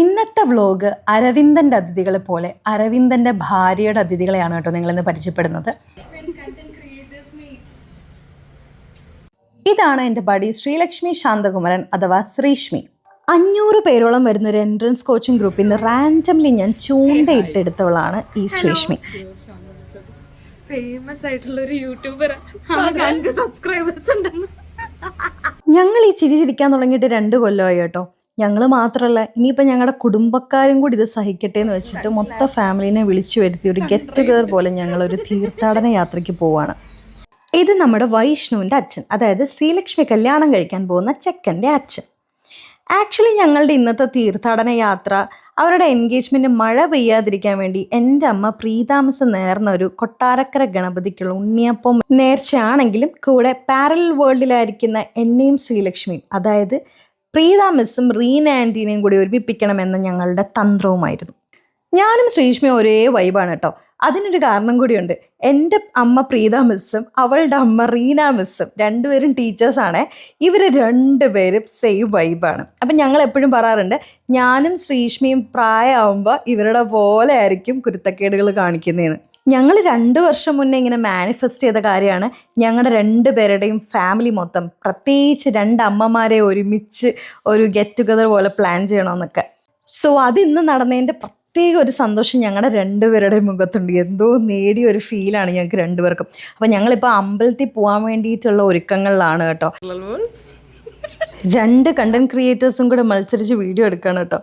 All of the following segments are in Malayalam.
ഇന്നത്തെ വ്ലോഗ് അരവിന്ദന്റെ അതിഥികളെ പോലെ അരവിന്ദന്റെ ഭാര്യയുടെ അതിഥികളെയാണ് കേട്ടോ നിങ്ങളിന്ന് പരിചയപ്പെടുന്നത്. ഇതാണ് എന്റെ ബഡി ശ്രീലക്ഷ്മി ശാന്തകുമാരൻ അഥവാ ശ്രീഷ്മി. അഞ്ഞൂറ് പേരോളം വരുന്ന ഒരു എൻട്രൻസ് കോച്ചിങ് ഗ്രൂപ്പിൽ നിന്ന് റാൻഡംലി ഞാൻ ചൂണ്ടയിട്ടെടുത്തവളാണ് ഈ ശ്രീഷ്മി. ഫേമസ് ആയിട്ടുള്ള ഒരു യൂട്യൂബർ അഞ്ച് സബ്സ്ക്രൈബേഴ്സ് ഉണ്ടെന്ന്. ഞങ്ങൾ ഈ ചിരി ചിരിക്കാൻ തുടങ്ങിയിട്ട് രണ്ട് കൊല്ലമായി കേട്ടോ. ഞങ്ങൾ മാത്രമല്ല ഇനിയിപ്പോൾ ഞങ്ങളുടെ കുടുംബക്കാരും കൂടി ഇത് സഹിക്കട്ടെ എന്ന് വെച്ചിട്ട് മൊത്തം ഫാമിലിനെ വിളിച്ചു വരുത്തി ഒരു ഗെറ്റ് ടുഗദർ പോലെ ഞങ്ങൾ ഒരു തീർത്ഥാടന യാത്രയ്ക്ക് പോവാണ്. ഇത് നമ്മുടെ വൈഷ്ണുവിന്റെ അച്ഛൻ അതായത് ശ്രീലക്ഷ്മി കല്യാണം കഴിക്കാൻ പോകുന്ന ചെക്കന്റെ അച്ഛൻ. ആക്ച്വലി ഞങ്ങളുടെ ഇന്നത്തെ തീർത്ഥാടന യാത്ര അവരുടെ എൻഗേജ്മെന്റ് മഴ പെയ്യാതിരിക്കാൻ വേണ്ടി എന്റെ അമ്മ പ്രീതാമസം നേർന്ന ഒരു കൊട്ടാരക്കര ഗണപതിക്കുള്ള ഉണ്ണിയപ്പം നേർച്ചയാണെങ്കിലും കൂടെ പാരലൽ വേൾഡിലായിരിക്കുന്ന എന്നെയും ശ്രീലക്ഷ്മിയും അതായത് പ്രീത മിസ്സും റീന ആന്റീനെയും കൂടി ഒരുമിപ്പിക്കണമെന്ന ഞങ്ങളുടെ തന്ത്രവുമായിരുന്നു. ഞാനും ശ്രീഷ്മയും ഒരേ വൈബാണ് കേട്ടോ അതിനൊരു കാരണം കൂടിയുണ്ട്. എന്റെ അമ്മ പ്രീത മിസ്സും അവളുടെ അമ്മ റീന മിസ്സും രണ്ടുപേരും ടീച്ചേഴ്സാണ് ഇവർ രണ്ടുപേരും സെയിം വൈബാണ്. അപ്പം ഞങ്ങൾ എപ്പോഴും പറയാറുണ്ട് ഞാനും ശ്രീഷ്മയും പ്രായമാകുമ്പോൾ ഇവരുടെ പോലെ ആയിരിക്കും കുരുത്തക്കേടുകൾ കാണിക്കുന്നതെന്ന് ഞങ്ങൾ രണ്ട് വർഷം മുന്നേ ഇങ്ങനെ മാനിഫെസ്റ്റ് ചെയ്ത കാര്യമാണ്. ഞങ്ങളുടെ രണ്ട് പേരുടെയും ഫാമിലി മൊത്തം പ്രത്യേകിച്ച് രണ്ട് അമ്മമാരെ ഒരുമിച്ച് ഒരു ഗെറ്റ് ടുഗദർ പോലെ പ്ലാൻ ചെയ്യണമെന്നൊക്കെ സോ അത് ഇന്ന് നടന്നതിന്റെ പ്രത്യേക ഒരു സന്തോഷം ഞങ്ങളുടെ രണ്ടുപേരുടെയും മുഖത്തുണ്ട്. എന്തോ നേടിയ ഒരു ഫീലാണ് ഞങ്ങൾക്ക് രണ്ടുപേർക്കും അപ്പം ഞങ്ങളിപ്പോൾ അമ്പലത്തിൽ പോകാൻ വേണ്ടിയിട്ടുള്ള ഒരുക്കങ്ങളിലാണ് കേട്ടോ. രണ്ട് കണ്ടന്റ് ക്രിയേറ്റേഴ്സും കൂടെ മത്സരിച്ച് വീഡിയോ എടുക്കണം കേട്ടോ.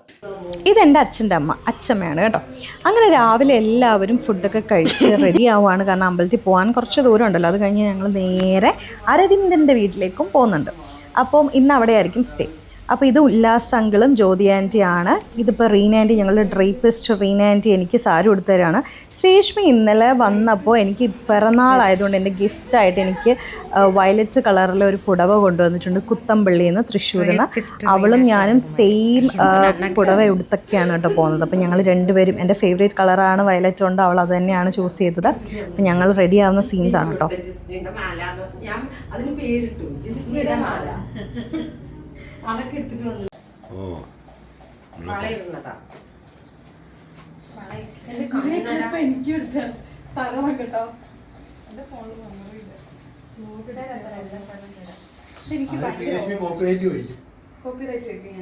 ഇതെന്റെ അച്ഛന്റെ അമ്മ അച്ഛമ്മയാണ് കേട്ടോ. അങ്ങനെ രാവിലെ എല്ലാവരും ഫുഡൊക്കെ കഴിച്ച് റെഡി ആവുകയാണ്. കാരണം അമ്പലത്തിൽ പോകാൻ കുറച്ച് ദൂരം ഉണ്ടല്ലോ. അത് കഴിഞ്ഞ് ഞങ്ങൾ നേരെ അരവിന്ദന്റെ വീട്ടിലേക്കും പോകുന്നുണ്ട്. അപ്പം ഇന്ന് അവിടെ ആയിരിക്കും സ്റ്റേ അപ്പോൾ ഇത് ഉല്ലാസ് അങ്കിളും ജ്യോതി ആണ്. ഇതിപ്പോൾ റീന ആന്റി ഞങ്ങളുടെ ഡ്രൈപ്പിസ്റ്റ് റീന ആന്റി എനിക്ക് സാരി കൊടുത്തവരാണ് ശ്രീഷ്മി ഇന്നലെ വന്നപ്പോൾ എനിക്ക് പിറന്നാളായതുകൊണ്ട് എന്റെ ഗിഫ്റ്റായിട്ട് എനിക്ക് വയലറ്റ് കളറിലെ ഒരു പുടവ കൊണ്ടുവന്നിട്ടുണ്ട് കുത്തമ്പള്ളിയിൽ നിന്ന് തൃശ്ശൂരിൽ നിന്ന്. അവളും ഞാനും സെയിം പുടവ എടുത്തൊക്കെയാണ് കേട്ടോ പോകുന്നത്. അപ്പോൾ ഞങ്ങൾ രണ്ടുപേരും എന്റെ ഫേവറേറ്റ് കളറാണ് വയലറ്റ് കൊണ്ട് അവൾ അത് തന്നെയാണ് ചൂസ് ചെയ്തത്. അപ്പം ഞങ്ങൾ റെഡി ആവുന്ന സീൻസ് ആണ് കേട്ടോ. ജിസ്നയുടെ മാല എന്ന് ഞാൻ. അതിന് പേരിട്ടു ജിസ്നയുടെ മാല അതൊക്കെ എടുത്തിട്ട് വന്നു ഓ വളയിടുന്നതാ ലക്ഷ്മി പോപ്പുലേറ്റ് പോയി ചേച്ചി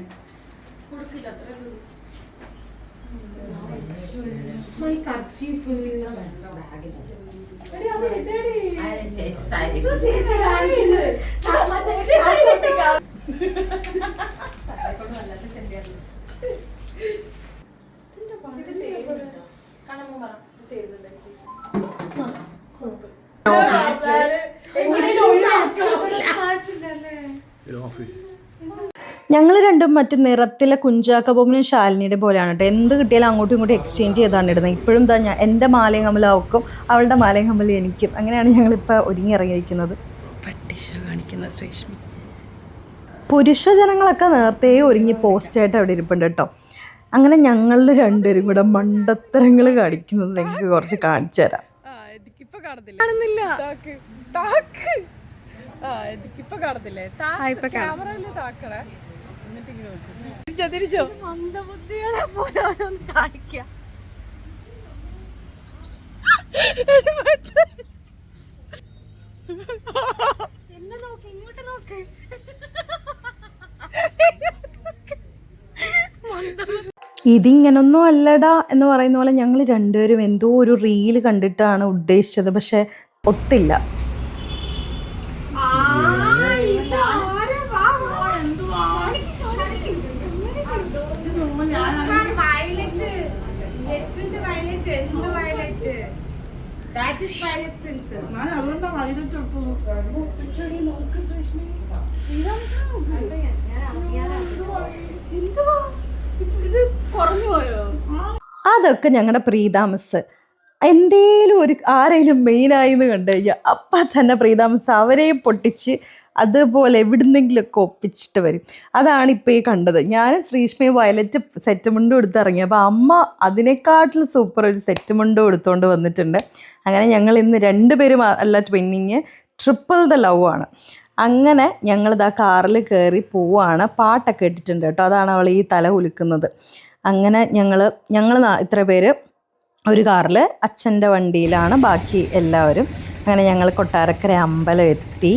ഞങ്ങൾ രണ്ടും മറ്റു നിറത്തിലെ കുഞ്ചാക്കബോബനും ശാലിനിയുടെ പോലെയാണ് കേട്ടോ. എന്ത് കിട്ടിയാലും അങ്ങോട്ടും ഇങ്ങോട്ടും എക്സ്ചേഞ്ച് ചെയ്താണ് ഇടുന്നത്. ഇപ്പോഴും എന്താ ഞാൻ എന്റെ മാലയും കമ്മൽ അവളുടെ മാലയും കമ്മൽ എനിക്കും. അങ്ങനെയാണ് ഞങ്ങളിപ്പോൾ ഒരുങ്ങി ഇറങ്ങിയിരിക്കുന്നത്. കാണിക്കുന്ന ശ്രീഷ്മി. പുരുഷ ജനങ്ങളൊക്കെ നേരത്തെ ഒരുങ്ങി പോസ്റ്റായിട്ട് അവിടെ ഇരിപ്പുണ്ട് കേട്ടോ. അങ്ങനെ ഞങ്ങളിൽ രണ്ടുപേരും കൂടെ മണ്ടത്തരങ്ങൾ കാണിക്കുന്നത് എനിക്ക് കുറച്ച് കാണിച്ചു തരാം. കാണുന്നില്ല. എന്നെ നോക്ക് ഇങ്ങോട്ട് നോക്ക്. ഇതിങ്ങനൊന്നും അല്ലടാ എന്ന് പറയുന്ന പോലെ ഞങ്ങൾ രണ്ടുപേരും എന്തോ ഒരു റീൽ കണ്ടിട്ടാണ് ഉദ്ദേശിച്ചത്. പക്ഷെ ഒത്തില്ല. That is Violet Princess. പോയോ അതൊക്കെ ഞങ്ങളുടെ പ്രീതാമസ്. എന്തേലും ഒരു ആരെങ്കിലും മെയിൻ എന്ന് കണ്ടു കഴിഞ്ഞാൽ അപ്പം തന്നെ പ്രീതാമസ് അവരെ പൊട്ടിച്ച് അതുപോലെ എവിടുന്നെങ്കിലുമൊക്കെ ഒപ്പിച്ചിട്ട് വരും. അതാണ് ഇപ്പോൾ ഈ കണ്ടത്. ഞാൻ ശ്രീഷ്മയെ വയലറ്റ് സെറ്റ് മുണ്ട് കൊടുത്ത് ഇറങ്ങി. അപ്പോൾ അമ്മ അതിനെക്കാട്ടിൽ സൂപ്പർ ഒരു സെറ്റ് മുണ്ട് കൊടുത്തുകൊണ്ട് വന്നിട്ടുണ്ട്. അങ്ങനെ ഞങ്ങൾ ഇന്ന് രണ്ടുപേരും പേരും അല്ല ട്വിന്നിങ് ട്രിപ്പിൾ ദ ലവ് ആണ്. അങ്ങനെ ഞങ്ങളിതാ കാറിൽ കയറി പോവാണ്. പാട്ടൊക്കെ ഇട്ടിട്ടുണ്ട് കേട്ടോ. അതാണ് അവൾ ഈ തല ഉലുക്കുന്നത് അങ്ങനെ ഞങ്ങൾ ഞങ്ങൾ ഇത്ര പേര് ഒരു കാറിൽ അച്ഛന്റെ വണ്ടിയിലാണ്. ബാക്കി എല്ലാവരും അങ്ങനെ ഞങ്ങൾ കൊട്ടാരക്കര അമ്പലം എത്തി.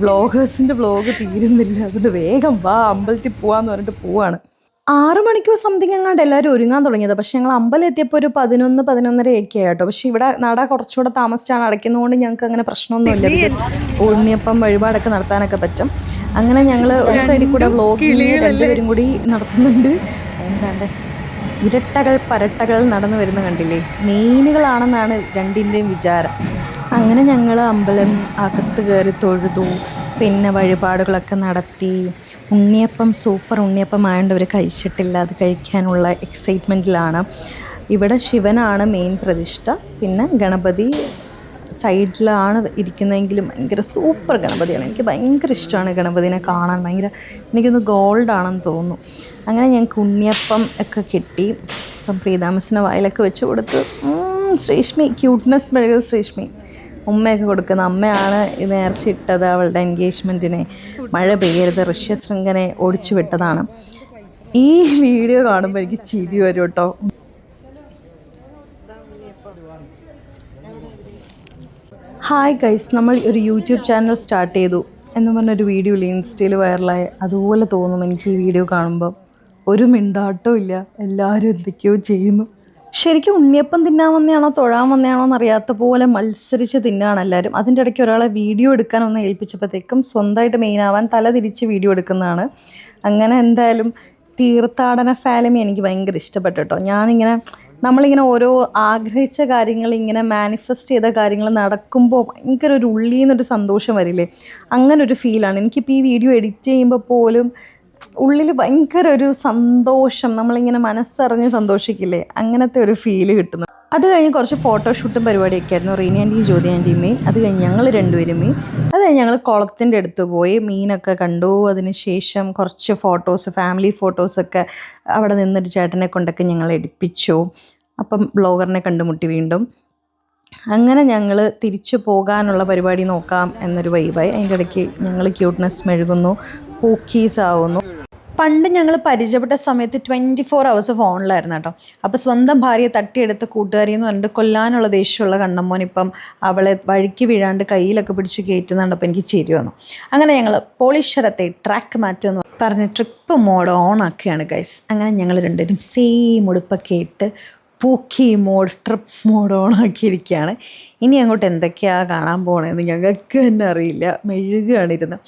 വ്ളോഗേഴ്സിന്റെ വ്ളോഗ് തീരുന്നില്ല. അതുകൊണ്ട് വേഗം വാ അമ്പലത്തിൽ പോവാന്ന് പറഞ്ഞിട്ട് പോവാണ്. ആറ് മണിക്കൂർ സംതിങ് അങ്ങാണ്ട് എല്ലാവരും ഒരുങ്ങാൻ തുടങ്ങിയത്. പക്ഷേ ഞങ്ങൾ അമ്പലം എത്തിയപ്പോൾ ഒരു പതിനൊന്ന് പതിനൊന്നരയൊക്കെ ആയിട്ടോ പക്ഷേ ഇവിടെ നട കുറച്ചുകൂടെ താമസിച്ചാണ് അടയ്ക്കുന്നതുകൊണ്ട് ഞങ്ങൾക്ക് അങ്ങനെ പ്രശ്നമൊന്നുമില്ല ബിക്കോസ് ഉണ്ണിയപ്പം വഴിപാടൊക്കെ നടത്താനൊക്കെ പറ്റും. അങ്ങനെ ഞങ്ങൾ ഒരു സൈഡിൽ കൂടെ രണ്ടുപേരും കൂടി നടത്തുന്നുണ്ട്. എന്താണ്ട്? ഇരട്ടകൾ പരട്ടകൾ നടന്നു വരുന്ന കണ്ടില്ലേ? മീനുകളാണെന്നാണ് രണ്ടിന്റെയും വിചാരം. അങ്ങനെ ഞങ്ങൾ അമ്പലം അകത്ത് കയറി തൊഴുതു. പിന്നെ വഴിപാടുകളൊക്കെ നടത്തി. ഉണ്ണിയപ്പം സൂപ്പർ ഉണ്ണിയപ്പം ആയതുകൊണ്ട് അവർ കഴിച്ചിട്ടില്ല. അത് കഴിക്കാനുള്ള എക്സൈറ്റ്മെന്റിലാണ് ഇവിടെ ശിവനാണ് മെയിൻ പ്രതിഷ്ഠ. പിന്നെ ഗണപതി സൈഡിലാണ് ഇരിക്കുന്നതെങ്കിലും ഭയങ്കര സൂപ്പർ ഗണപതിയാണ്. എനിക്ക് ഭയങ്കര ഇഷ്ടമാണ് ഗണപതിനെ കാണാൻ. ഭയങ്കര എനിക്കൊന്ന് ഗോൾഡാണെന്ന് തോന്നുന്നു. അങ്ങനെ ഞങ്ങൾക്ക് ഉണ്ണിയപ്പം ഒക്കെ കിട്ടി. അപ്പം പ്രീതാമസിനെ വായിലൊക്കെ വെച്ച് കൊടുത്ത് ശ്രീഷ്മി ക്യൂട്ട്നെസ് മെഴുകുന്ന ശ്രീഷ്മി. ഉമ്മയൊക്കെ കൊടുക്കുന്ന അമ്മയാണ് ഇത് നേർച്ച ഇട്ടത് അവളുടെ എൻഗേജ്മെന്റിനെ മഴ പെയ്യരുത് ഋഷ്യശൃംഖനെ ഓടിച്ചു വിട്ടതാണ്. ഈ വീഡിയോ കാണുമ്പോൾ എനിക്ക് ചിരി വരും കേട്ടോ. ഹായ് ഗൈസ് നമ്മൾ ഒരു യൂട്യൂബ് ചാനൽ സ്റ്റാർട്ട് ചെയ്തു എന്ന് പറഞ്ഞൊരു വീഡിയോ ഇൻസ്റ്റയിൽ വൈറലായി അതുപോലെ തോന്നും എനിക്ക് ഈ വീഡിയോ കാണുമ്പോൾ ഒരു മിണ്ടാട്ടവും ഇല്ല എല്ലാവരും എന്തൊക്കെയോ ചെയ്യുന്നു. ശരിക്കും ഉണ്ണിയപ്പം തിന്നാൻ വന്നയാണോ തൊഴാൻ വന്നയാണോ എന്നറിയാത്ത പോലെ മത്സരിച്ച് തിന്നാണ് എല്ലാവരും. അതിന്റെ ഇടയ്ക്ക് ഒരാളെ വീഡിയോ എടുക്കാൻ ഒന്ന് ഏൽപ്പിച്ചപ്പോഴത്തേക്കും സ്വന്തമായിട്ട് മെയിൻ ആവാൻ തല തിരിച്ച് വീഡിയോ എടുക്കുന്നതാണ്. അങ്ങനെ എന്തായാലും തീർത്ഥാടന ഫാലമി എനിക്ക് ഭയങ്കര ഇഷ്ടപ്പെട്ടു കേട്ടോ. ഞാനിങ്ങനെ നമ്മളിങ്ങനെ ഓരോ ആഗ്രഹിച്ച കാര്യങ്ങൾ ഇങ്ങനെ മാനിഫെസ്റ്റ് ചെയ്ത കാര്യങ്ങൾ നടക്കുമ്പോൾ ഭയങ്കര ഒരു ഉള്ളിൽ നിന്നൊരു സന്തോഷം വരില്ലേ? അങ്ങനൊരു ഫീലാണ് എനിക്കിപ്പോൾ ഈ വീഡിയോ എഡിറ്റ് ചെയ്യുമ്പോൾ പോലും ഉള്ളിൽ ഭയങ്കര ഒരു സന്തോഷം. നമ്മളിങ്ങനെ മനസ്സറിഞ്ഞ് സന്തോഷിക്കില്ലേ? അങ്ങനത്തെ ഒരു ഫീൽ കിട്ടുന്നു. അത് കഴിഞ്ഞ് കുറച്ച് ഫോട്ടോഷൂട്ടും പരിപാടിയൊക്കെ ആയിരുന്നു. റീനി ആന്റിയും ജ്യോതി ആന്റിയുമേയും അത് കഴിഞ്ഞ് ഞങ്ങൾ രണ്ടുപേരുമേയും അത് കഴിഞ്ഞ് ഞങ്ങൾ കുളത്തിന്റെ അടുത്ത് പോയി. മീനൊക്കെ കണ്ടു. അതിന് ശേഷം കുറച്ച് ഫോട്ടോസ് ഫാമിലി ഫോട്ടോസൊക്കെ അവിടെ നിന്നൊരു ചേട്ടനെ കൊണ്ടൊക്കെ ഞങ്ങൾ എടുപ്പിച്ചു. അപ്പം ബ്ലോഗറിനെ കണ്ടുമുട്ടി വീണ്ടും. അങ്ങനെ ഞങ്ങൾ തിരിച്ചു പോകാനുള്ള പരിപാടി നോക്കാം എന്നൊരു വൈബായി അതിന്റെ ഇടയ്ക്ക് ഞങ്ങൾ ക്യൂട്ട്നെസ് മെഴുകുന്നു. പൂക്കീസ് ആവുന്നു. പണ്ട് ഞങ്ങൾ പരിചയപ്പെട്ട സമയത്ത് ട്വന്റി ഫോർ അവേഴ്സ് ഫോണിലായിരുന്നു കേട്ടോ. അപ്പോൾ സ്വന്തം ഭാര്യയെ തട്ടിയെടുത്ത് കൂട്ടുകാരി എന്ന് പറഞ്ഞിട്ട് കൊല്ലാനുള്ള ദേഷ്യമുള്ള കണ്ണമ്മോൻ ഇപ്പം അവളെ വഴിക്ക് വീഴാണ്ട് കയ്യിലൊക്കെ പിടിച്ച് കയറ്റുന്നുണ്ട്. അപ്പോൾ എനിക്ക് ചിരി വന്നു. അങ്ങനെ ഞങ്ങൾ പോളിഷറത്തെ ട്രാക്ക് മാറ്റുമെന്ന് പറഞ്ഞ് ട്രിപ്പ് മോഡ് ഓൺ ആക്കുകയാണ് ഗൈസ് അങ്ങനെ ഞങ്ങൾ രണ്ടുപേരും സെയിം ഉടുപ്പൊക്കെ ഇട്ട് pookie mode trip mode on ആക്കിയിരിക്കുകയാണ്. ഇനി അങ്ങോട്ട് എന്തൊക്കെയാണ് കാണാൻ പോകണമെന്ന് ഞങ്ങൾക്ക് തന്നെ അറിയില്ല. മെഴുകുകയാണ് ഇരുന്ന്.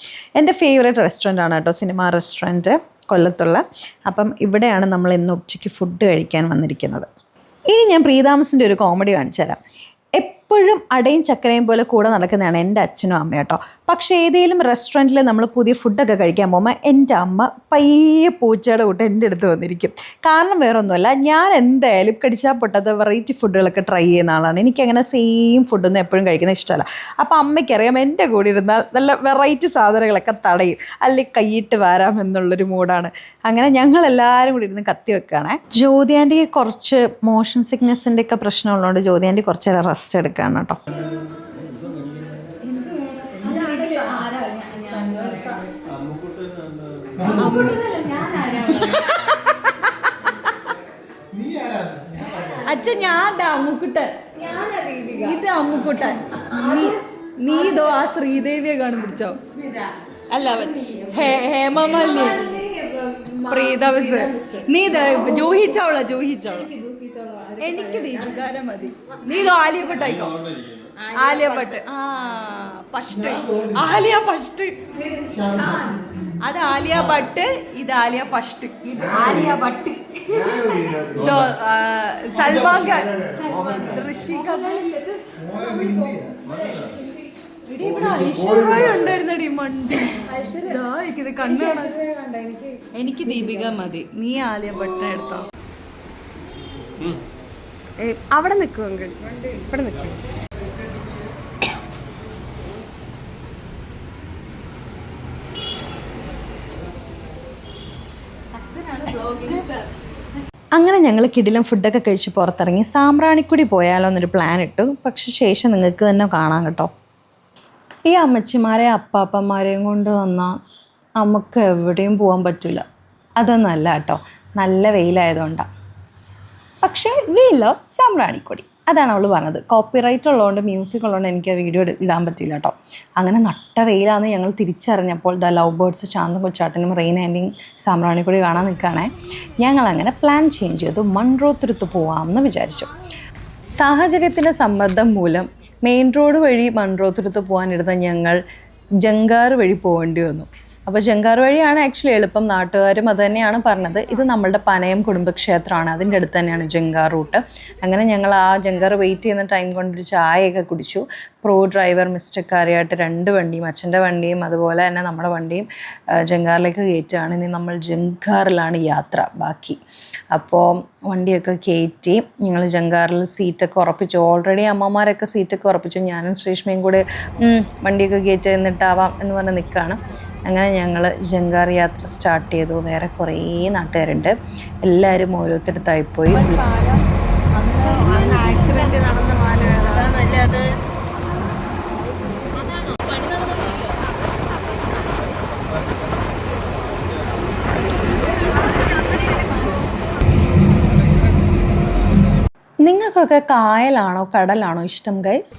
എന്റെ ഫേവറേറ്റ് റെസ്റ്റോറന്റ് ആണ് കേട്ടോ സിനിമ റെസ്റ്റോറന്റ് കൊല്ലത്തുള്ള. അപ്പം ഇവിടെയാണ് നമ്മൾ ഇന്ന് ഉച്ചയ്ക്ക് ഫുഡ് കഴിക്കാൻ വന്നിരിക്കുന്നത്. ഇനി ഞാൻ പ്രീതാമസിന്റെ ഒരു കോമഡി കാണിച്ചു തരാം എപ്പോഴും അടയും ചക്കരയും പോലെ കൂടെ നടക്കുന്നതാണ് എന്റെ അച്ഛനും അമ്മയും കേട്ടോ. പക്ഷേ ഏതെങ്കിലും റെസ്റ്റോറന്റിൽ നമ്മൾ പുതിയ ഫുഡൊക്കെ കഴിക്കാൻ പോകുമ്പോൾ എന്റെ അമ്മ പയ്യെ പൂച്ചയുടെ കൂട്ട് എന്റെ അടുത്ത് വന്നിരിക്കും. കാരണം വേറൊന്നുമല്ല ഞാൻ എന്തായാലും കടിച്ചാൽ പൊട്ടാത്ത വെറൈറ്റി ഫുഡുകളൊക്കെ ട്രൈ ചെയ്യുന്ന ആളാണ്. എനിക്കങ്ങനെ സെയിം ഫുഡൊന്നും എപ്പോഴും കഴിക്കുന്ന ഇഷ്ടമല്ല. അപ്പോൾ അമ്മയ്ക്കറിയാം എന്റെ കൂടെ ഇരുന്നാൽ നല്ല വെറൈറ്റി സാധനങ്ങളൊക്കെ തടയും. അല്ലെങ്കിൽ കൈയിട്ട് വരാം എന്നുള്ളൊരു മൂഡാണ്. അങ്ങനെ ഞങ്ങൾ എല്ലാവരും കൂടി ഇരുന്ന് കത്തി വെക്കുകയാണേ. ജ്യോതിയാന്റെ കുറച്ച് മോഷൻ സിക്നെസ്സിന്റെയൊക്കെ പ്രശ്നമുള്ളതുകൊണ്ട് ജ്യോതിയാന്റെ കുറച്ച് റെസ്റ്റ് എടുക്കുകയാണ് കേട്ടോ. അച്ഛൻ ഞാൻ അമ്മുക്കുട്ടൻ ഇത് അമ്മുക്കുട്ടൻ നീ നീ ഇതോ ആ ശ്രീദേവിയെ കാണും പിടിച്ചോ? അല്ല അവൻ ഹേ- ഹേമമാലിനി. പ്രീതവസ്. നീ ഇത് ജൂഹി ചൗള ജൂഹി ചൗള എനിക്ക് ദീപികാരം മതി. നീ ഇത് ആലിയപ്പെട്ട്. ഭട്ടായിക്കോ ആലിയ ആ ഫസ്റ്റ് ആലിയ ഫസ്റ്റ് അത് ആലിയ ഭട്ട് ഇത് ആലിയ ഫസ്റ്റ് ആലിയ ഭട്ട്. സൽമാൻ ഖാൻ. ഋഷി കപൂർ. ഇവിടെ ഇവിടെ ഐശ്വര്യ ഉണ്ടായിരുന്നടി മണ്ട്. ദാ, എനിക്കിത് കണ്ണു കാണാൻ എനിക്ക് ദീപിക മതി. നീ ആലിയ ഭട്ട് എടുത്തോ. അവിടെ നിൽക്കുമെങ്കിൽ ഇവിടെ നിൽക്കും അങ്ങനെ ഞങ്ങൾ കിടിലം ഫുഡൊക്കെ കഴിച്ച് പുറത്തിറങ്ങി സാമ്പ്രാണിക്കുടി പോയാലോ എന്നൊരു പ്ലാൻ ഇട്ടു. പക്ഷെ ശേഷം നിങ്ങൾക്ക് തന്നെ കാണാം കേട്ടോ. ഈ അമ്മച്ചിമാരെ അപ്പാപ്പന്മാരെയും കൊണ്ട് വന്നാൽ നമുക്ക് എവിടെയും പോകാൻ പറ്റില്ല അതൊന്നല്ല കേട്ടോ. നല്ല വെയിലായതുകൊണ്ടാണ് പക്ഷേ വി ലവ് സാമ്രാണിക്കൊടി അതാണ് അവൾ പറഞ്ഞത്. കോപ്പിറൈറ്റ് ഉള്ളതുകൊണ്ട് മ്യൂസിക് ഉള്ളതുകൊണ്ട് എനിക്ക് ആ വീഡിയോ ഇടാൻ പറ്റില്ല കേട്ടോ അങ്ങനെ നട്ട വെയിലാന്ന് ഞങ്ങൾ തിരിച്ചറിഞ്ഞപ്പോൾ ദ ലവ് ബേർഡ്സ് ശാന്തം കൊച്ചാട്ടനും റെയിൻ ആൻഡിങ് സാമ്രാണി കൂടി കാണാൻ നിൽക്കുകയാണേ ഞങ്ങൾ അങ്ങനെ പ്ലാൻ ചേഞ്ച് ചെയ്തു. മൺറോത്തുരുത്ത് പോവാമെന്ന് വിചാരിച്ചു. സാഹചര്യത്തിന്റെ സമ്മർദ്ദം മൂലം മെയിൻ റോഡ് വഴി മൺറോത്തുരുത്ത് പോകാനിരുന്ന ഞങ്ങൾ ജങ്കാർ വഴി പോകേണ്ടി വന്നു. അപ്പോൾ ജങ്കാർ വഴിയാണ് ആക്ച്വലി എളുപ്പം നാട്ടുകാരും അത് തന്നെയാണ് പറഞ്ഞത്. ഇത് നമ്മളുടെ പനയം കുടുംബക്ഷേത്രമാണ്. അതിന്റെ അടുത്ത് തന്നെയാണ് ജങ്കാർ റൂട്ട്. അങ്ങനെ ഞങ്ങൾ ആ ജങ്കാർ വെയിറ്റ് ചെയ്യുന്ന ടൈം കൊണ്ടൊരു ചായയൊക്കെ കുടിച്ചു. പ്രോ ഡ്രൈവർ മിസ്റ്റർ കാര്യമായിട്ട് രണ്ട് വണ്ടിയും അച്ഛന്റെ വണ്ടിയും അതുപോലെ തന്നെ നമ്മുടെ വണ്ടിയും ജങ്കാറിലേക്ക് കയറ്റുകയാണ്. ഇനി നമ്മൾ ജങ്കാറിലാണ് യാത്ര ബാക്കി. അപ്പോൾ വണ്ടിയൊക്കെ കയറ്റി ഞങ്ങൾ ജങ്കാറിൽ സീറ്റൊക്കെ ഉറപ്പിച്ചു. ഓൾറെഡി അമ്മമാരൊക്കെ സീറ്റൊക്കെ ഉറപ്പിച്ചു. ഞാനും ശ്രീഷ്മയും കൂടെ വണ്ടിയൊക്കെ കയറ്റി എന്നിട്ടാവാം എന്ന് പറഞ്ഞ് നിൽക്കുകയാണ്. അങ്ങനെ ഞങ്ങൾ ജങ്കാർ യാത്ര സ്റ്റാർട്ട് ചെയ്തു. വേറെ കുറേ നാട്ടുകാരുണ്ട്. എല്ലാവരും ഓരോരുത്തരത്തായി പോയി നിങ്ങൾക്കൊക്കെ കായലാണോ കടലാണോ ഇഷ്ടം ഗൈസ്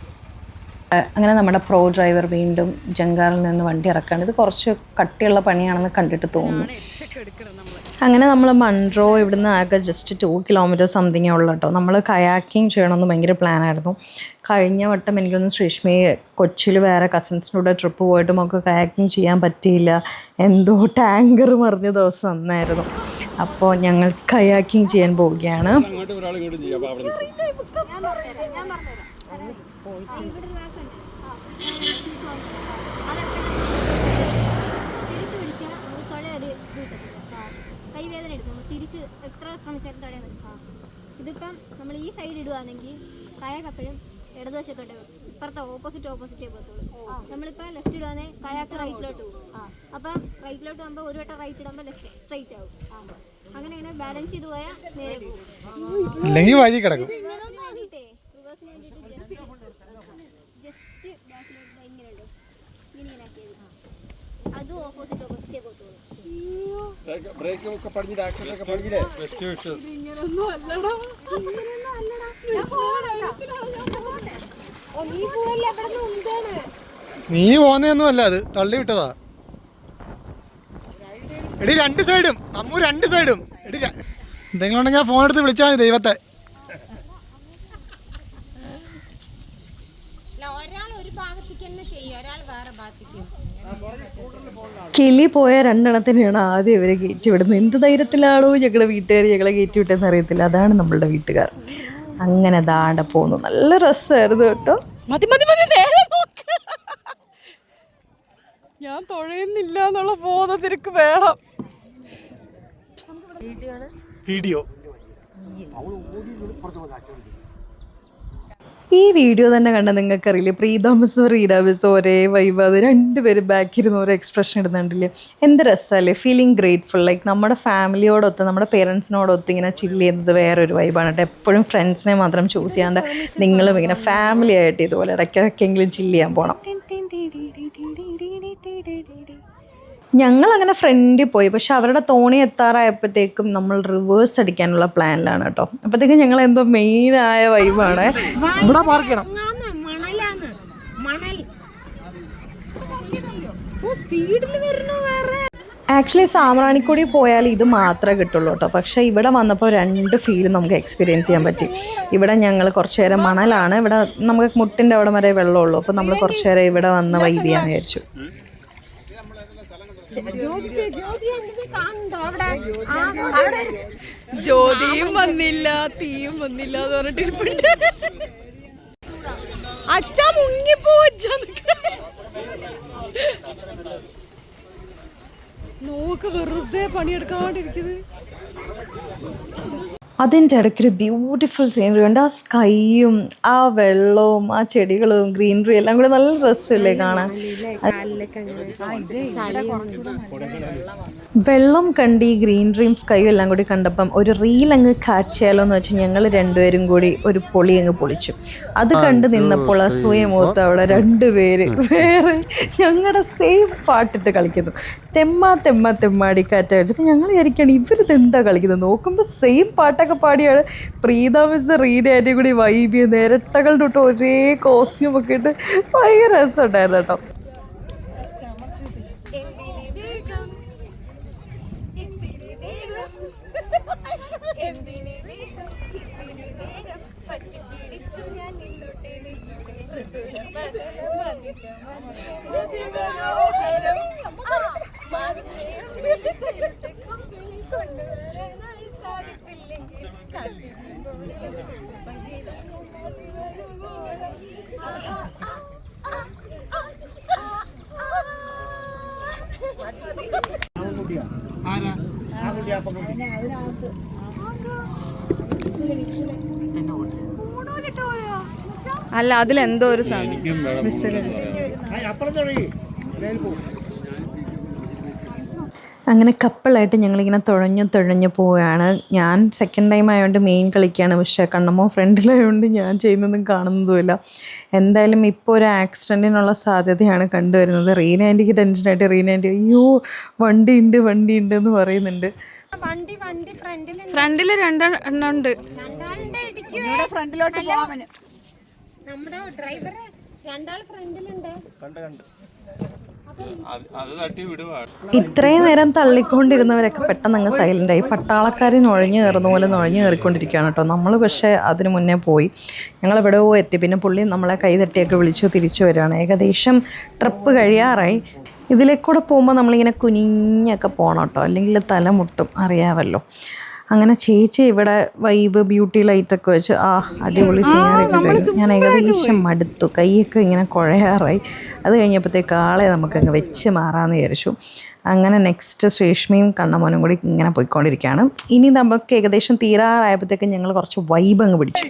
അങ്ങനെ നമ്മുടെ പ്രോ ഡ്രൈവർ വീണ്ടും ജങ്കാറിൽ നിന്ന് വണ്ടി ഇറക്കാണ്. ഇത് കുറച്ച് കട്ടിയുള്ള പണിയാണെന്ന് കണ്ടിട്ട് തോന്നുന്നു. അങ്ങനെ നമ്മൾ മൺട്രോ ഇവിടുന്ന് ആകെ ജസ്റ്റ് ടു കിലോമീറ്റർ സംതിങ്ങേ ഉള്ളൂ കേട്ടോ. നമ്മൾ കയാക്കിങ് ചെയ്യണമെന്ന് ഭയങ്കര പ്ലാനായിരുന്നു കഴിഞ്ഞ വട്ടം എനിക്കൊന്ന് ശ്രീഷ്മി കൊച്ചിയിൽ വേറെ കസിൻസിന്റെ കൂടെ ട്രിപ്പ് പോയിട്ടും ഒക്കെ കയാക്കിങ് ചെയ്യാൻ പറ്റിയില്ല. എന്തോ ടാങ്കർ മറിഞ്ഞ ദിവസം അന്നായിരുന്നു. അപ്പോൾ ഞങ്ങൾ കയാക്കിങ് ചെയ്യാൻ പോവുകയാണ്. തിരിച്ചു പിടിച്ചാൽ നമുക്ക് തൊഴയൊരു ഇത് കിട്ടത്തില്ല കൈവേദന എടുക്കും നമ്മൾ തിരിച്ച് എത്ര ശ്രമിച്ചാലും തൊഴയാൻ പറ്റും ഇതിപ്പം നമ്മൾ ഈ സൈഡ് ഇടുവാണെങ്കിൽ കയാക്കപ്പോഴും ഇടതുവശത്തോട്ട് ഇപ്പുറത്തെ ഓപ്പോസിറ്റ് ഓപ്പോസിറ്റേ പോകത്തുള്ളൂ നമ്മളിപ്പോൾ ലെഫ്റ്റ് ഇടുവാണെങ്കിൽ കയാക്ക് റൈറ്റിലോട്ട് പോകും അപ്പം റൈറ്റിലോട്ട് പോകുമ്പോൾ ഒരു വട്ടം റൈറ്റ് ഇടുമ്പോൾ ലെഫ്റ്റ് സ്ട്രൈറ്റ് ആവും അങ്ങനെ അങ്ങനെ ബാലൻസ് ചെയ്ത് പോയാൽ നേരെ പോകും വഴി കിടക്കും. റിവേഴ്സിന് വേണ്ടിയിട്ടേ റിവേഴ്സിന് വേണ്ടിയിട്ട് ജസ്റ്റ് ബാക്കിലോട്ട് ഇങ്ങനെ ഉണ്ടോ ഇങ്ങനെ ഇങ്ങനെ ആക്കിയത് അത് ഓപ്പോസിറ്റ് ഓപ്പോസിറ്റേ പോകത്തുള്ളൂ നീ പോന്നൊന്നും അല്ല അത്. തള്ളി വിട്ടതാ. എടി രണ്ട് സൈഡും. അമ്മു രണ്ട് സൈഡും. എടി എന്തെങ്കിലും ഉണ്ടെങ്കിൽ ഫോൺ എടുത്ത് വിളിച്ചാൽ മതി ദൈവത്തെ. കിളി പോയ രണ്ടെണ്ണത്തിനെയാണ് ആദ്യം ഇവരെ കയറ്റി വിടുന്നത് എന്ത് ധൈര്യത്തിലാണോ ഞങ്ങളുടെ വീട്ടുകാർ ഞങ്ങളെ കയറ്റി വിട്ടെന്ന് അറിയത്തില്ല. അതാണ് നമ്മളുടെ വീട്ടുകാർ. അങ്ങനെ ദാണ്ട പോന്നു. നല്ല രസമായിരുന്നു കേട്ടോ. മതി മതി മതി നേരെ ഞാൻ തുഴയുന്നില്ല എന്നുള്ള ബോധം നിനക്ക് വേണം. വീഡിയോ ഈ വീഡിയോ തന്നെ കണ്ട നിങ്ങൾക്കറിയില്ലേ പ്രീതാമസോ റീതാമസ് ഒരേ വൈബ് അത് രണ്ടുപേരും ബാക്കിരുന്ന് ഓരോ എക്സ്പ്രഷൻ ഇടുന്നുണ്ടല്ലേ എന്ത് രസമല്ലേ ഫീലിംഗ് ഗ്രേറ്റ്ഫുൾ ലൈക്ക് നമ്മുടെ ഫാമിലിയോടൊത്ത് നമ്മുടെ പേരൻസിനോടൊത്ത് ഇങ്ങനെ ചില്ല് ചെയ്യുന്നത് വേറൊരു വൈബാണ് കേട്ടോ എപ്പോഴും ഫ്രണ്ട്സിനെ മാത്രം ചൂസ് ചെയ്യാണ്ട് നിങ്ങളും ഇങ്ങനെ ഫാമിലി ആയിട്ട് ഇതുപോലെ ഇടയ്ക്കിടയ്ക്കെങ്കിലും ചില്ല് ചെയ്യാൻ പോകണം ഞങ്ങൾ അങ്ങനെ ഫ്രണ്ടിൽ പോയി. പക്ഷെ അവരുടെ തോണി എത്താറായപ്പോഴത്തേക്കും നമ്മൾ റിവേഴ്സ് അടിക്കാനുള്ള പ്ലാനിലാണ് കേട്ടോ. അപ്പോഴത്തേക്കും ഞങ്ങൾ എന്തോ മെയിൻ ആയ വൈബാണ് ഇവിടെ പാർക്ക് ചെയ്യണം മണലാണ് മണൽ ആക്ച്വലി സാമ്രാണിക്കൂടി പോയാൽ ഇത് മാത്രമേ കിട്ടുള്ളൂ കേട്ടോ. പക്ഷേ ഇവിടെ വന്നപ്പോൾ രണ്ട് ഫീൽ നമുക്ക് എക്സ്പീരിയൻസ് ചെയ്യാൻ പറ്റി. ഇവിടെ ഞങ്ങൾ കുറച്ച് നേരം മണലാണ്. ഇവിടെ നമുക്ക് മുട്ടിന്റെ അവിടെ വരെ വെള്ളമുള്ളൂ അപ്പോൾ നമ്മൾ കുറച്ച് നേരം ഇവിടെ വന്ന് വൈദ്യാന്ന് വിചാരിച്ചു. ജ്യോതിയും വന്നില്ല തീയും വന്നില്ല എന്ന് പറഞ്ഞിട്ട് അച്ഛ മുങ്ങിപ്പോ അച്ഛ നോക്ക് വെറുതെ പണിയെടുക്കാണ്ടിരിക്കുന്നത് അതിന്റെ ഇടയ്ക്കൊരു ബ്യൂട്ടിഫുൾ സീനറി ഉണ്ട് ആ സ്കൈയും ആ വെള്ളവും ആ ചെടികളും ഗ്രീനറി എല്ലാം കൂടെ നല്ല രസമില്ലേ കാണാൻ? വെള്ളം കണ്ടി ഗ്രീൻ ഡ്രീംസ് കൈ എല്ലാം കൂടി കണ്ടപ്പം ഒരു റീൽ അങ്ങ് കാച്ചിയാലോ എന്ന് വെച്ച് ഞങ്ങൾ രണ്ടുപേരും കൂടി ഒരു പൊളി അങ്ങ് പൊളിച്ചു. അത് കണ്ട് നിന്നപ്പോൾ അസൂയ അവിടെ രണ്ടുപേര് വേറെ ഞങ്ങളുടെ സെയിം പാട്ടിട്ട് കളിക്കുന്നു. തെമ്മ തെമ്മ തെമ്മാടി കാറ്റ അപ്പം ഞങ്ങൾ വിചാരിക്കുകയാണ് ഇവരിത് എന്താ കളിക്കുന്നത്? നോക്കുമ്പോൾ സെയിം പാട്ടൊക്കെ പാടിയാണ്. പ്രീത മിസ് റീഡ് ആന്റി കൂടി വൈബി തൊട്ട് ഒരേ കോസ്റ്റ്യൂമൊക്കെ ഇട്ട് ഭയങ്കര രസമുണ്ടായിരുന്നു കേട്ടോ. അല്ല അതിലെന്തോ ഒരു സാധനം. മിസ്സിൽ അങ്ങനെ കപ്പിളായിട്ട് ഞങ്ങളിങ്ങനെ തുഴഞ്ഞു തുഴഞ്ഞു പോവുകയാണ്. ഞാൻ സെക്കൻഡ് ടൈം ആയതുകൊണ്ട് മെയിൻ കളിക്കുകയാണ് പക്ഷേ കണ്ണമ്മോ ഫ്രണ്ടിലായതുകൊണ്ട് ഞാൻ ചെയ്യുന്നതും കാണുന്നതുമില്ല. എന്തായാലും ഇപ്പോൾ ഒരു ആക്സിഡന്റിനുള്ള സാധ്യതയാണ് കണ്ടുവരുന്നത്. റീന ആന്റിക്ക് ടെൻഷനായിട്ട് റീന ആന്റി അയ്യോ വണ്ടി ഉണ്ട് വണ്ടി ഉണ്ട്. എന്ന് പറയുന്നുണ്ട് വണ്ടി വണ്ടി ഫ്രണ്ടിൽ രണ്ടെണ്ണുണ്ട് ഫ്രണ്ടിലോട്ട് നമ്മുടെ ഡ്രൈവർ രണ്ടാൾ ഫ്രണ്ടിലുണ്ട് ഇത്രയും നേരം തള്ളിക്കൊണ്ടിരുന്നവരൊക്കെ പെട്ടെന്ന് അങ്ങ് സൈലന്റായി പട്ടാളക്കാർ നുഴഞ്ഞു കയറുന്ന പോലെ നുഴഞ്ഞു കയറിക്കൊണ്ടിരിക്കുകയാണ് കേട്ടോ. നമ്മൾ പക്ഷേ അതിന് മുന്നേ പോയി. ഞങ്ങൾ എവിടെയോ എത്തി. പിന്നെ പുള്ളി നമ്മളെ കൈ തട്ടിയൊക്കെ വിളിച്ചു തിരിച്ചു വരികയാണ്. ഏകദേശം ട്രിപ്പ് കഴിയാറായി. ഇതിലേക്കൂടെ പോകുമ്പോൾ നമ്മളിങ്ങനെ കുനിഞ്ഞൊക്കെ പോകണം കേട്ടോ. അല്ലെങ്കിൽ തലമുട്ടും അറിയാമല്ലോ അങ്ങനെ ചേച്ചി ഇവിടെ വൈബ് ബ്യൂട്ടി ലൈറ്റൊക്കെ വെച്ച് ആ അടിപൊളി സീനറിയൊക്കെ കഴിഞ്ഞു ഞാൻ ഏകദേശം മടുത്തു കൈയൊക്കെ ഇങ്ങനെ കുഴയാറായി അത് കഴിഞ്ഞപ്പോഴത്തേക്ക് ആളെ നമുക്കങ്ങ് വെച്ച് മാറാമെന്ന് വിചാരിച്ചു അങ്ങനെ നെക്സ്റ്റ് രേഷ്മയും കണ്ണമോനും കൂടി ഇങ്ങനെ പോയിക്കൊണ്ടിരിക്കുകയാണ് ഇനി നമുക്ക് ഏകദേശം തീരാറായപ്പോഴത്തേക്ക് ഞങ്ങൾ കുറച്ച് വൈബ് അങ്ങ് പിടിച്ചു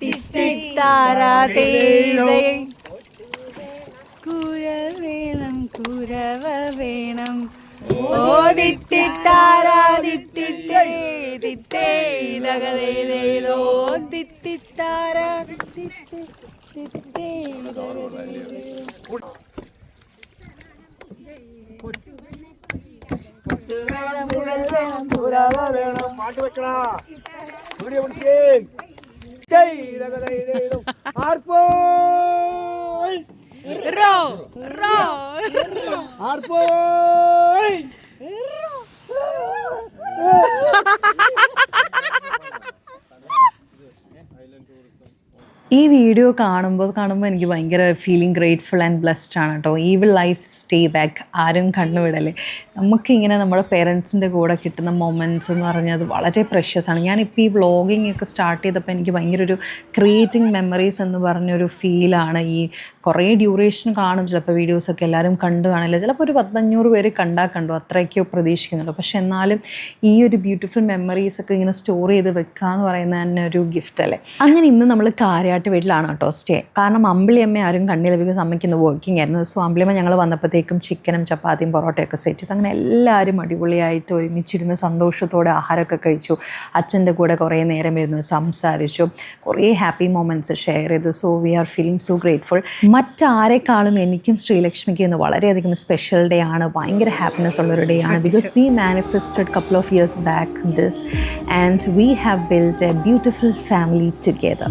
தித்தை தாரா தேதை கூற வேணம் கூறவ வேணம். ஓதித்தி தாரா தித்தி தித்தே தகதை தேதோ தித்தி தாரா தித்தி வைக்கலாம். அப்படியே முடிச்சேன் டேய் டேய் டேய் ஆர்போய் ഈ വീഡിയോ കാണുമ്പോൾ കാണുമ്പോൾ എനിക്ക് ഭയങ്കര ഫീലിംഗ് ഗ്രേറ്റ്ഫുൾ ആൻഡ് ബ്ലെസ്ഡ് ആണ് കേട്ടോ. ഈ വിൽ ലൈഫ് സ്റ്റേ ബാക്ക് ആരും കണ്ണുവിടല്ലേ നമുക്കിങ്ങനെ നമ്മുടെ പേരൻസിന്റെ കൂടെ കിട്ടുന്ന മൊമെന്റ്സ് എന്ന് പറഞ്ഞാൽ അത് വളരെ പ്രഷ്യസ് ആണ്. ഞാനിപ്പോൾ ഈ വ്ളോഗിങ് ഒക്കെ സ്റ്റാർട്ട് ചെയ്തപ്പോൾ എനിക്ക് ഭയങ്കര ഒരു ക്രിയേറ്റിംഗ് മെമ്മറീസ് എന്ന് പറഞ്ഞൊരു ഫീലാണ് ഈ കുറേ ഡ്യൂറേഷൻ കാണും. ചിലപ്പോൾ വീഡിയോസൊക്കെ എല്ലാവരും കണ്ടു കാണില്ല. ചിലപ്പോൾ ഒരു പത്തഞ്ഞൂറ് പേര് കണ്ടാൽ കണ്ടു. അത്രയൊക്കെ പ്രതീക്ഷിക്കുന്നുള്ളൂ. പക്ഷേ എന്നാലും ഈ ഒരു ബ്യൂട്ടിഫുൾ മെമ്മറീസൊക്കെ ഇങ്ങനെ സ്റ്റോർ ചെയ്ത് വെക്കുക എന്ന് പറയുന്നത് തന്നെ ഒരു ഗിഫ്റ്റ് അല്ലേ? അങ്ങനെ ഇന്ന് നമ്മൾ കാര്യമായിട്ട് വീട്ടിലാണ് കേട്ടോ സ്റ്റേ കാരണം അമ്പിളിയമ്മ ആരും കണ്ണിലവിക്ക് ബിക്കോസ് വർക്കിംഗ് ആയിരുന്നു. സോ അമ്പിളിയമ്മ ഞങ്ങൾ വന്നപ്പോഴത്തേക്കും ചിക്കനും ചപ്പാത്തിയും പൊറോട്ടയൊക്കെ സെറ്റ് ചെയ്ത് അങ്ങനെ എല്ലാവരും അടിപൊളിയായിട്ട് ഒരുമിച്ചിരുന്ന് സന്തോഷത്തോടെ ആഹാരമൊക്കെ കഴിച്ചു. അച്ഛന്റെ കൂടെ കുറേ നേരം ഇരുന്ന് സംസാരിച്ചു. കുറേ ഹാപ്പി മൊമെന്റ്സ് ഷെയർ ചെയ്തു. So we are feeling so grateful മറ്റാരെക്കാളും എനിക്കും ശ്രീലക്ഷ്മിക്കും ഇന്ന് വളരെയധികം സ്പെഷ്യൽ ഡേ ആണ്. ഭയങ്കര ഹാപ്പിനെസ് ഉള്ളൊരു ഡേ ആണ്. Because we manifested couple of years back this and we have build a beautiful family together